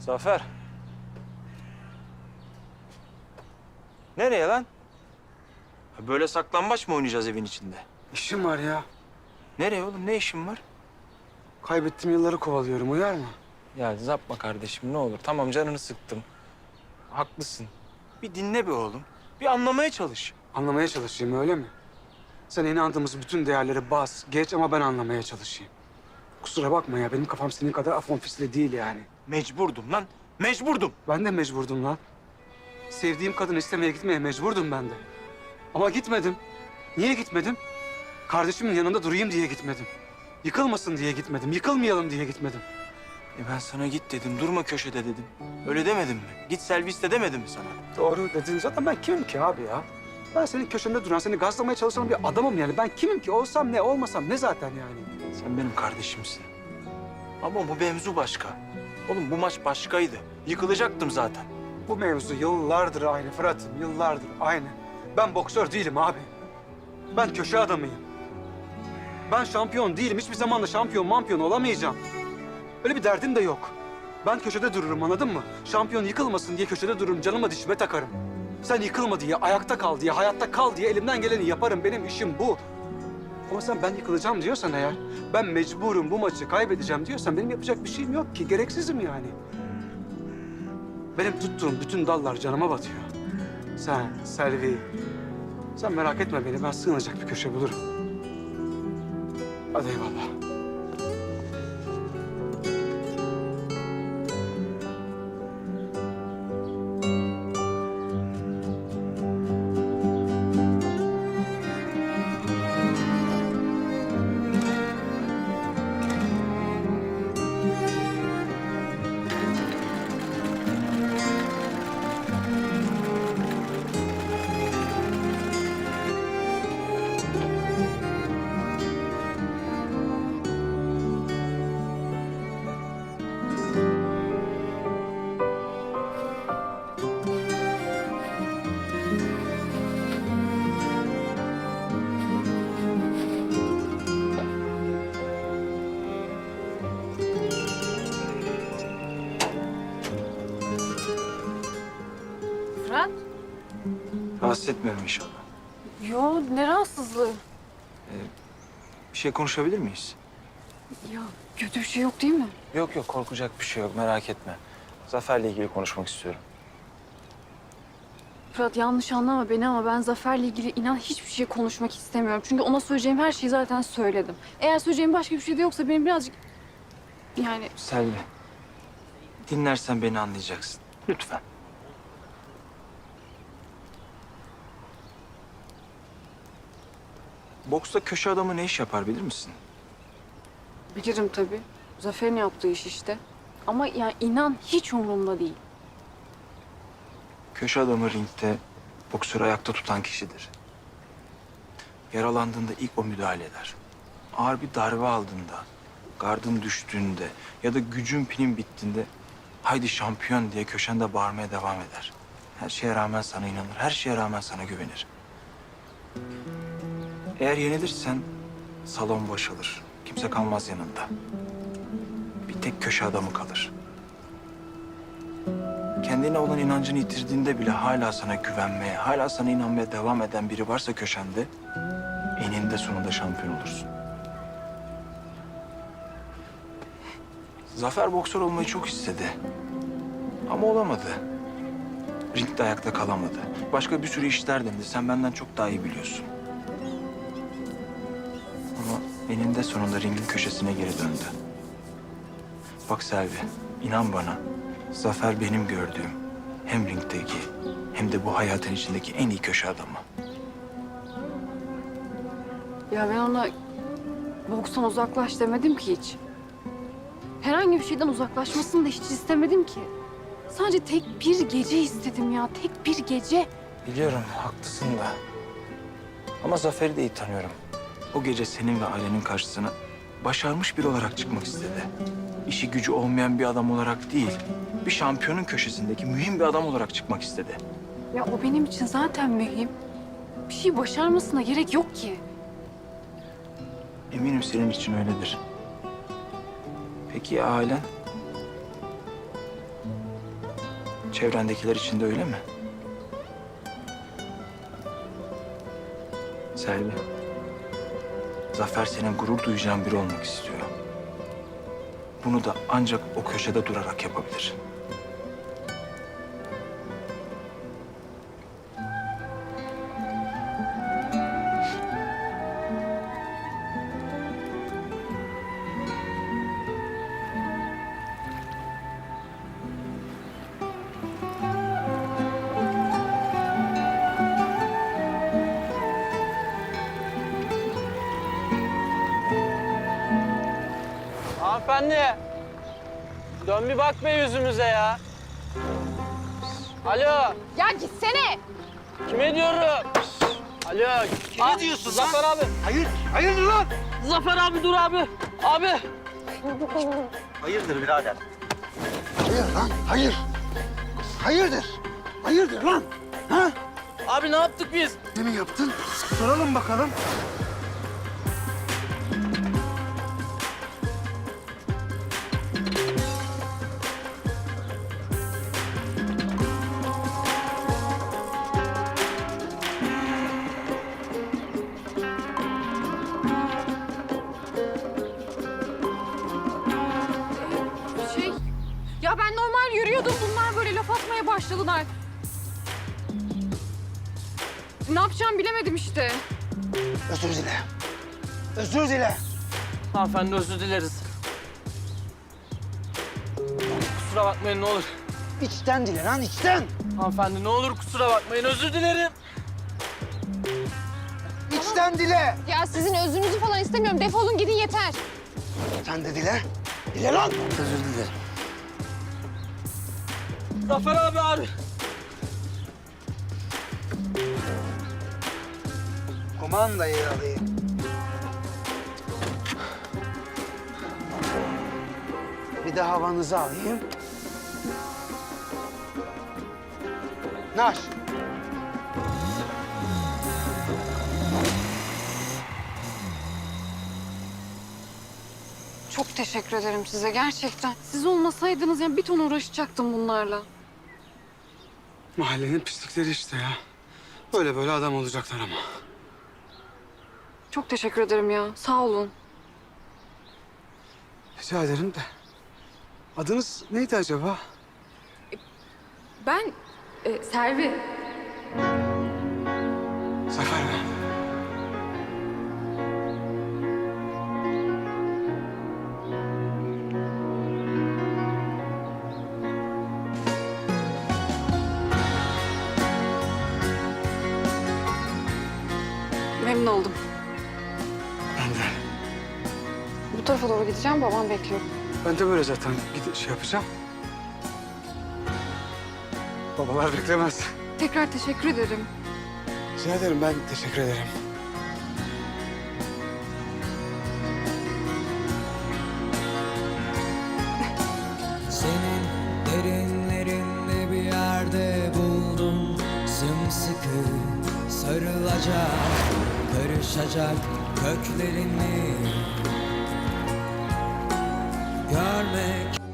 Zafer. Nereye lan? Böyle saklambaç mı oynayacağız evin içinde? İşim var ya. Nereye oğlum? Ne işin var? Kaybettiğim yılları kovalıyorum. Uyar mı? Ya zapma kardeşim ne olur. Tamam canını sıktım. Haklısın. Bir dinle be oğlum. Bir anlamaya çalış. Anlamaya çalışayım öyle mi? Sen inandığımız bütün değerleri bas, geç ama ben anlamaya çalışayım. Kusura bakma ya benim kafam senin kadar afonfisle değil yani. Mecburdum lan. Mecburdum. Ben de mecburdum lan. Sevdiğim kadını istemeye gitmeye mecburdum ben de. Ama gitmedim. Niye gitmedim? Kardeşimin yanında durayım diye gitmedim. Yıkılmasın diye gitmedim. Yıkılmayalım diye gitmedim. E ben sana git dedim. Durma köşede dedim. Öyle demedim mi? Git serviste demedim mi sana? Doğru dedin. Zaten ben kimim ki abi ya? Ben senin köşende duran, seni gazlamaya çalışan bir adamım yani. Ben kimim ki? Olsam ne, olmasam ne zaten yani? Sen benim kardeşimsin. Ama bu mevzu başka. Oğlum bu maç başkaydı. Yıkılacaktım zaten. Bu mevzu yıllardır aynı Fırat'ım, yıllardır aynı. Ben boksör değilim abi. Ben köşe adamıyım. Ben şampiyon değilim. Hiçbir zaman da şampiyon mampiyon olamayacağım. Öyle bir derdim de yok. Ben köşede dururum anladın mı? Şampiyon yıkılmasın diye köşede dururum. Canıma dişime takarım. Sen yıkılma diye, ayakta kal diye, hayatta kal diye elimden geleni yaparım. Benim işim bu. Ama sen ben yıkılacağım diyorsan eğer, ben mecburum bu maçı kaybedeceğim diyorsan benim yapacak bir şeyim yok ki. Gereksizim yani. Benim tuttuğum bütün dallar canıma batıyor. Sen, Selvi. Sen merak etme beni. Ben sığınacak bir köşe bulurum. Hadi eyvallah. Rahatsız etmiyorum inşallah. Yo ne rahatsızlığı? Bir şey konuşabilir miyiz? Ya kötü bir şey yok değil mi? Yok yok korkacak bir şey yok merak etme. Zafer'le ilgili konuşmak istiyorum. Fırat yanlış anlama beni ama ben Zafer'le ilgili inan hiçbir şey konuşmak istemiyorum. Çünkü ona söyleyeceğim her şeyi zaten söyledim. Eğer söyleyeceğim başka bir şey de yoksa benim birazcık... Yani Selvi, dinlersen beni anlayacaksın. Lütfen. Boksta köşe adamı ne iş yapar bilir misin? bilirim tabii. Zafer'in yaptığı iş işte. Ama yani inan hiç umurumda değil. Köşe adamı ringde boksörü ayakta tutan kişidir. Yaralandığında ilk o müdahale eder. Ağır bir darbe aldığında, gardın düştüğünde ya da gücün pinin bittiğinde haydi şampiyon diye köşende bağırmaya devam eder. Her şeye rağmen sana inanır, her şeye rağmen sana güvenir. Eğer yenilirsen salon boşalır. Kimse kalmaz yanında. Bir tek köşe adamı kalır. Kendine olan inancını yitirdiğinde bile hala sana güvenmeye, hala sana inanmaya devam eden biri varsa köşende... ...eninde sonunda şampiyon olursun. Zafer boksör olmayı çok istedi. Ama olamadı. Ringde ayakta kalamadı. Başka bir sürü işler denedi. Sen benden çok daha iyi biliyorsun. Eninde sonunda ringin köşesine geri döndü. Bak Selvi, inan bana. Zafer benim gördüğüm hem ringdeki hem de bu hayatın içindeki en iyi köşe adamı. Ya ben ona bokstan uzaklaş demedim ki hiç. Herhangi bir şeyden uzaklaşmasını da hiç istemedim ki. Sadece tek bir gece istedim ya, tek bir gece. Biliyorum, haklısın da. Ama Zafer'i de iyi tanıyorum. O gece senin ve ailenin karşısına başarmış biri olarak çıkmak istedi. İşi gücü olmayan bir adam olarak değil, bir şampiyonun köşesindeki mühim bir adam olarak çıkmak istedi. Ya o benim için zaten mühim. Bir şey başarmasına gerek yok ki. Eminim senin için öyledir. Peki ya ailen? Çevrendekiler için de öyle mi? Selvi. Zafer senin gurur duyacağın biri olmak istiyor. Bunu da ancak o köşede durarak yapabilir. Hanımefendi. Dön bir bak be yüzümüze ya. Alo. Ya gitsene. Kime diyorum? Alo. Kime diyorsun Zafer abi. Hayır, hayırdır lan? Zafer abi dur abi. Abi. Hayırdır birader? Hayır lan, hayır. Hayırdır? Hayırdır lan? Ha? Abi ne yaptık biz? Ne mi yaptın? Soralım bakalım. Başladılar. Ne yapacağım bilemedim işte. Özür dile. Özür dile. Hanımefendi özür dileriz. Kusura bakmayın ne olur. İçten dile lan, içten. Hanımefendi ne olur kusura bakmayın özür dilerim. İçten dile. Ya sizin özünüzü falan istemiyorum. Defolun gidin yeter. Sen de dile. Dile lan. Özür dilerim. Zafer abi abi. Kumandayı alayım. Bir de havanızı alayım. Naş. Çok teşekkür ederim size gerçekten. Siz olmasaydınız yani bir ton uğraşacaktım bunlarla. Mahallenin pislikleri işte ya. Böyle böyle adam olacaklar ama. Çok teşekkür ederim ya. Sağ olun. Rica ederim de. Adınız neydi acaba? Ben e, Servi. Memnun oldum. Ben de. Bu tarafa doğru gideceğim. Babam bekliyor. Ben de böyle zaten gidip şey yapacağım. Babalar beklemez. Tekrar teşekkür ederim. Rica ederim ben teşekkür ederim. Senin derinlerinde bir yerde buldum Sımsıkı sarılacak Karışacak köklerini Görmek